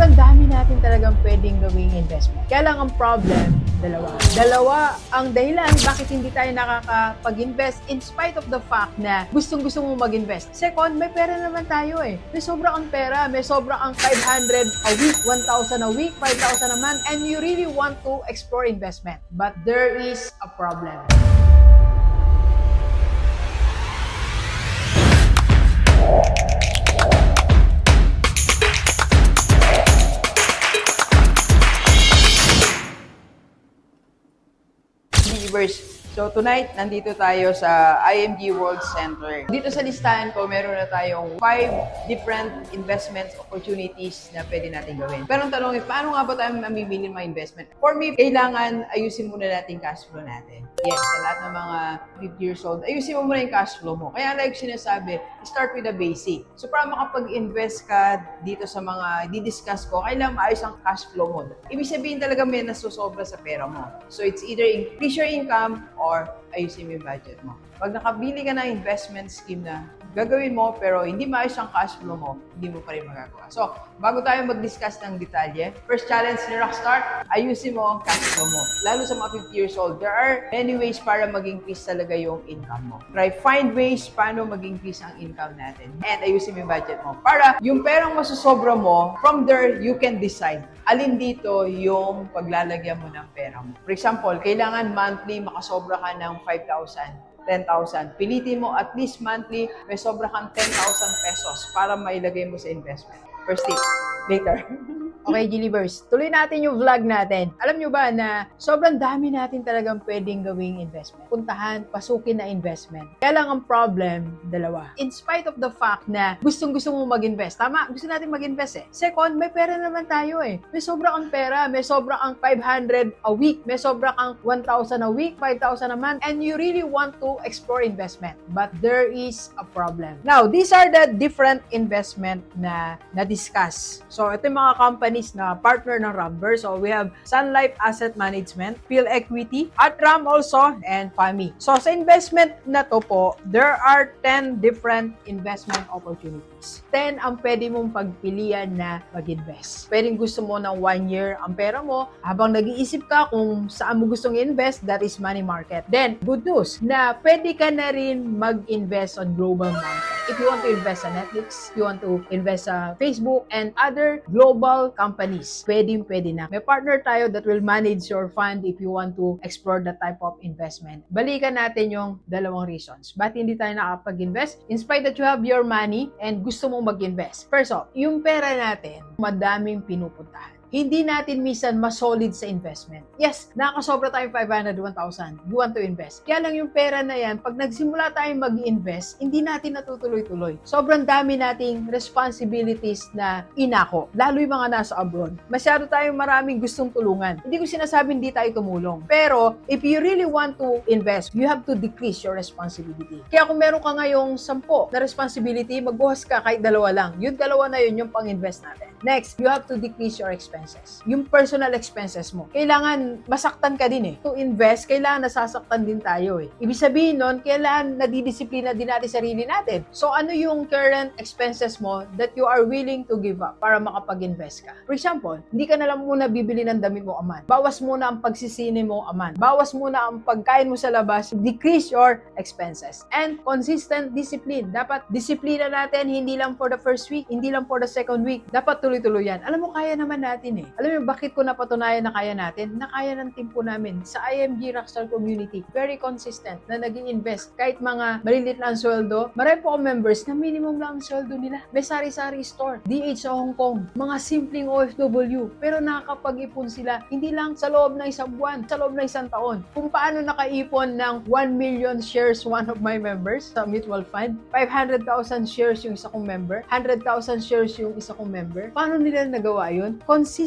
sobrang dami natin talagang pwedeng gawing investment. Kaya lang ang problem, dalawa. Dalawa ang dahilan bakit hindi tayo nakakapag-invest in spite of the fact na gustong gusto mo mag-invest. Second, may pera naman tayo eh. May sobra kang pera, may sobra kang 500 a week, 1,000 a week, 5,000 a month, and you really want to explore investment. But there is a problem. So tonight, nandito tayo sa IMG World Center. Dito sa listahan ko, meron na tayong five different investment opportunities na pwede natin gawin. Pero ang tanong is, paano nga ba tayo mamimili ng mga investment? For me, kailangan ayusin muna natin cash flow natin. Yes, sa lahat ng mga 50 years old, ayusin mo muna yung cash flow mo. Kaya like sinasabi, start with the basic. So para makapag-invest ka dito sa mga di-discuss ko, kailangan maayos ang cash flow mo. Ibig sabihin talaga may nasusobra sa pera mo. So it's either increase your income or ayusin mo yung budget mo. Pag nakabili ka ng investment scheme na gagawin mo pero hindi maayos ang cash flow mo, hindi mo pa rin magagawa. So, bago tayo mag-discuss ng detalye, first challenge ni Rockstar, ayusin mo ang cash flow mo. Lalo sa mga 50 years old, there are many ways para mag-increase talaga yung income mo. Try find ways paano mag-increase ang income natin and ayusin mo yung budget mo. Para yung perang masusobra mo, from there, you can decide alin dito yung paglalagyan mo ng pera mo. For example, kailangan monthly makasobra ka ng 5,000 10,000. Pilitin mo at least monthly may sobra kang 10,000 pesos para mailagay mo sa investment. First tip, later. Okay, Gilivers, tuloy natin yung vlog natin. Alam nyo ba na sobrang dami natin talagang pwedeng gawing investment. Puntahan, pasukin na investment. Kaya lang ang problem, dalawa. In spite of the fact na gustong gusto mo mag-invest, tama, gusto natin mag-invest eh. Second, may pera naman tayo eh. May sobra kang pera, may sobra kang 500 a week, may sobra kang 1,000 a week, 5,000 a month, and you really want to explore investment. But there is a problem. Now, these are the different investment na na-discuss. So, ito yung mga companies na partner ng Rumber. So, we have Sun Life Asset Management, Phil Equity, Atram also, and FAMI. So, sa investment na to po, there are 10 different investment opportunities. 10 ang pwede mong pagpilian na mag-invest. Pwedeng gusto mo ng one year ang pera mo, habang nag-iisip ka kung saan mo gustong invest, that is money market. Then, good news, na pwede ka na rin mag-invest on global market. If you want to invest sa Netflix, you want to invest sa Facebook and other global companies, pwedeng pwede na. May partner tayo that will manage your fund if you want to explore that type of investment. Balikan natin yung dalawang reasons. Ba't hindi tayo nakapag-invest? In spite that you have your money and gusto mong mag-invest. First off, yung pera natin, madaming pinupuntahan hindi natin minsan mas solid sa investment. Yes, nakasobra tayong 500, 1,000. You want to invest. Kaya lang yung pera na yan, pag nagsimula tayong mag-invest, hindi natin natutuloy-tuloy. Sobrang dami nating responsibilities na inako, lalo yung mga nasa abroad. Masyado tayong maraming gustong tulungan. Hindi ko sinasabing hindi tayo tumulong. Pero, if you really want to invest, you have to decrease your responsibility. Kaya kung meron ka ngayong 10 na responsibility, magbuhas ka kahit dalawa lang. Yung dalawa na yun, yung pang-invest natin. Next, you have to decrease your expenses. Yung personal expenses mo. Kailangan masaktan ka din eh. To invest, kailangan nasasaktan din tayo eh. Ibig sabihin nun, kailangan nadidisiplina din natin sarili natin. So ano yung current expenses mo that you are willing to give up para makapag-invest ka? For example, hindi ka na lang muna bibili ng damit mo aman. Bawas muna ang pagsisini mo aman. Bawas muna ang pagkain mo sa labas. Decrease your expenses. And consistent discipline. Dapat disiplina natin hindi lang for the first week, hindi lang for the second week. Dapat tuloy-tuloy yan. Alam mo, kaya naman natin eh. Alam mo, bakit ko napatunayan na kaya natin? Na kaya ng team po namin sa IMG Rockstar Community. Very consistent na naging invest. Kahit mga malilit lang ang sweldo, marami po akong members na minimum lang ang sweldo nila. May sari-sari store, DH sa Hong Kong, mga simpleng OFW. Pero nakakapag-ipon sila, hindi lang sa loob ng isang buwan, sa loob ng isang taon. Kung paano nakaipon ng 1 million shares one of my members sa mutual fund, 500,000 shares yung isa kong member, 100,000 shares yung isa kong member, paano nila nagawa yun? consistent.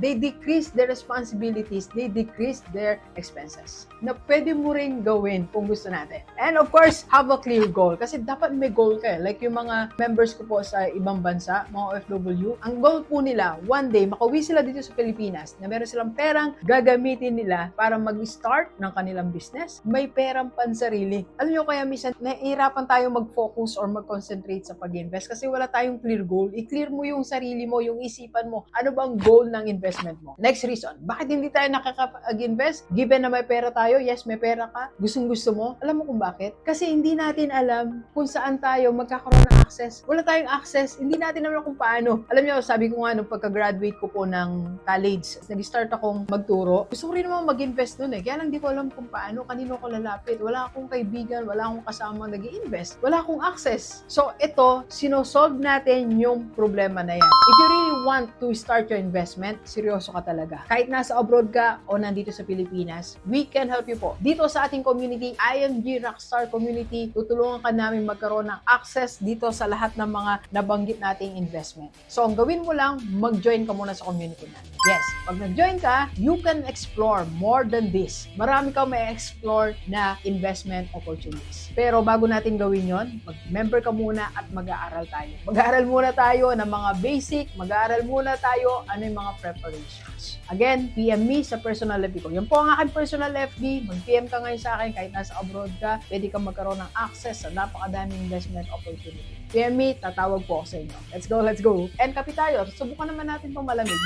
They decrease their responsibilities. They decrease their expenses. Na pwede mo rin gawin kung gusto natin. And of course, have a clear goal. Kasi dapat may goal ka. eh. Like yung mga members ko po sa ibang bansa, mga OFW, ang goal po nila, one day, makauwi sila dito sa Pilipinas na meron silang perang gagamitin nila para mag-start ng kanilang business. May perang pansarili. Alam nyo kaya minsan, nahihirapan tayo mag-focus or mag-concentrate sa pag-invest kasi wala tayong clear goal. I-clear mo yung sarili mo, yung isipan mo. Ano bang goal ng investment mo? Next reason, bakit hindi tayo nakakapag-invest? Given na may pera tayo, yes, may pera ka, gustong gusto mo. Alam mo kung bakit? Kasi hindi natin alam kung saan tayo magkakaroon ng access. Wala tayong access, hindi natin alam kung paano. Alam niyo, sabi ko nga nung pagka-graduate ko po ng college, nag-start akong magturo. Gusto ko rin naman mag-invest noon eh. Kaya lang di ko alam kung paano, kanino ko lalapit. Wala akong kaibigan, wala akong kasama nag invest Wala akong access. So ito, sinosolve natin yung problema na yan. If you really want to start your investment, seryoso ka talaga. Kahit nasa abroad ka o nandito sa Pilipinas, we can help you po. Dito sa ating community, IMG Rockstar Community, tutulungan ka namin magkaroon ng access dito sa lahat ng mga nabanggit nating investment. So, ang gawin mo lang, mag-join ka muna sa community natin. Yes, pag nag-join ka, you can explore more than this. Marami kang may explore na investment opportunities. Pero bago natin gawin yon, mag-member ka muna at mag-aaral tayo. Mag-aaral muna tayo ng mga basic, mag-aaral muna tayo ano yung mga preparations. Again, PM me sa personal FB ko. Yan po ang aking personal FB. Mag-PM ka ngayon sa akin kahit nasa abroad ka, pwede kang magkaroon ng access sa napakadaming investment opportunity. PM me, tatawag po ako sa inyo. Let's go, let's go. And kapi tayo, subukan naman natin itong malamig.